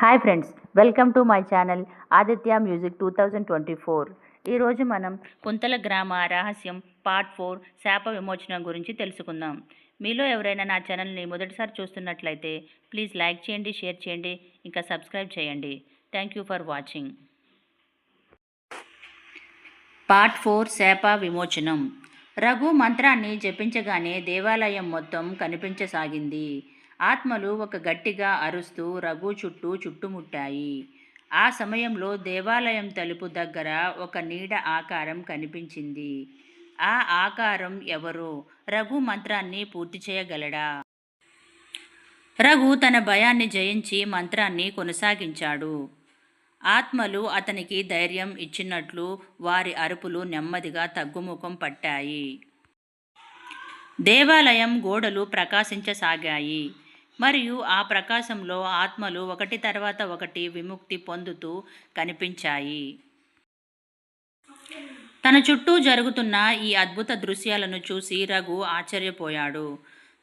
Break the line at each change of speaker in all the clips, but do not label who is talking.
Hi friends welcome to my channel Aditya music two thousand twenty four ఈరోజు మనం కుంతల గ్రామ రహస్యం పార్ట్ ఫోర్ శాప విమోచనం గురించి తెలుసుకుందాం. మీలో ఎవరైనా నా ఛానల్ని మొదటిసారి చూస్తున్నట్లయితే ప్లీజ్ లైక్ చేయండి షేర్ చేయండి ఇంకా సబ్స్క్రైబ్ చేయండి. Thank you for watching part four శాప విమోచనం. రఘు మంత్రాన్ని జపించగానే దేవాలయం మొత్తం కనిపించసాగింది. ఆత్మలు ఒక గట్టిగా అరుస్తూ రఘు చుట్టూ చుట్టుముట్టాయి. ఆ సమయంలో దేవాలయం తలుపు దగ్గర ఒక నీడ ఆకారం కనిపించింది. ఆ ఆకారం ఎవరు? రఘు మంత్రాన్ని పూర్తి చేయగలడా? రఘు తన భయాన్ని జయించి మంత్రాన్ని కొనసాగించాడు. ఆత్మలు అతనికి ధైర్యం ఇచ్చినట్లు వారి అరుపులు నెమ్మదిగా తగ్గుముఖం పట్టాయి. దేవాలయం గోడలు ప్రకాశించసాగాయి. మరియు ఆ ప్రకాశంలో ఆత్మలు ఒకటి తర్వాత ఒకటి విముక్తి పొందుతూ కనిపించాయి. తన చుట్టూ జరుగుతున్న ఈ అద్భుత దృశ్యాలను చూసి రఘు ఆశ్చర్యపోయాడు.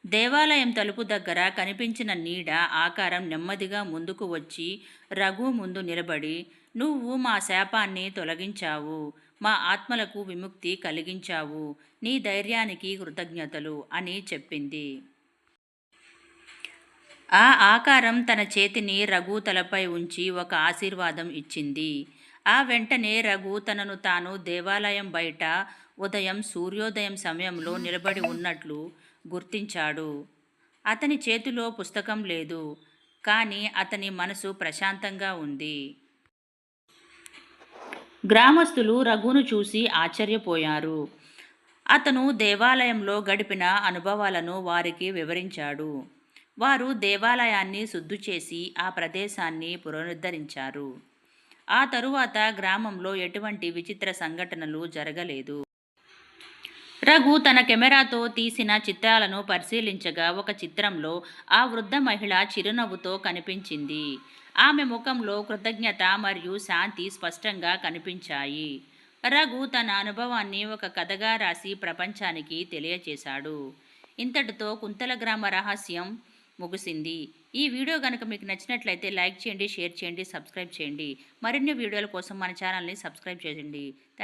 దేవాలయం తలుపు దగ్గర కనిపించిన నీడ ఆకారం నెమ్మదిగా ముందుకు వచ్చి రఘు ముందు నిలబడి నువ్వు మా శాపాన్ని తొలగించావు మా ఆత్మలకు విముక్తి కలిగించావు నీ ధైర్యానికి కృతజ్ఞతలు అని చెప్పింది. ఆ ఆకారం తన చేతిని రఘు తలపై ఉంచి ఒక ఆశీర్వాదం ఇచ్చింది. ఆ వెంటనే రఘు తనను తాను దేవాలయం బయట ఉదయం సూర్యోదయం సమయంలో నిలబడి ఉన్నట్లు గుర్తించాడు. అతని చేతిలో పుస్తకం లేదు కానీ అతని మనసు ప్రశాంతంగా ఉంది. గ్రామస్తులు రఘును చూసి ఆశ్చర్యపోయారు. అతను దేవాలయంలో గడిపిన అనుభవాలను వారికి వివరించాడు. వారు దేవాలయాన్ని శుద్ధి చేసి ఆ ప్రదేశాన్ని పునరుద్ధరించారు. ఆ తరువాత గ్రామంలో ఎటువంటి విచిత్ర సంఘటనలు జరగలేదు. రఘు తన కెమెరాతో తీసిన చిత్రాలను పరిశీలించగా ఒక చిత్రంలో ఆ వృద్ధ మహిళ చిరునవ్వుతో కనిపించింది. ఆమె ముఖంలో కృతజ్ఞత మరియు శాంతి స్పష్టంగా కనిపించాయి. రఘు తన అనుభవాన్ని ఒక కథగా రాసి ప్రపంచానికి తెలియచేశాడు. ఇంతటితో కుంతల గ్రామ రహస్యం ముగిసింది. ఈ వీడియో కనుక మీకు నచ్చినట్లయితే లైక్ చేయండి షేర్ చేయండి సబ్స్క్రైబ్ చేయండి. మరిన్ని వీడియోల కోసం మన ఛానల్ని సబ్స్క్రైబ్ చేయండి.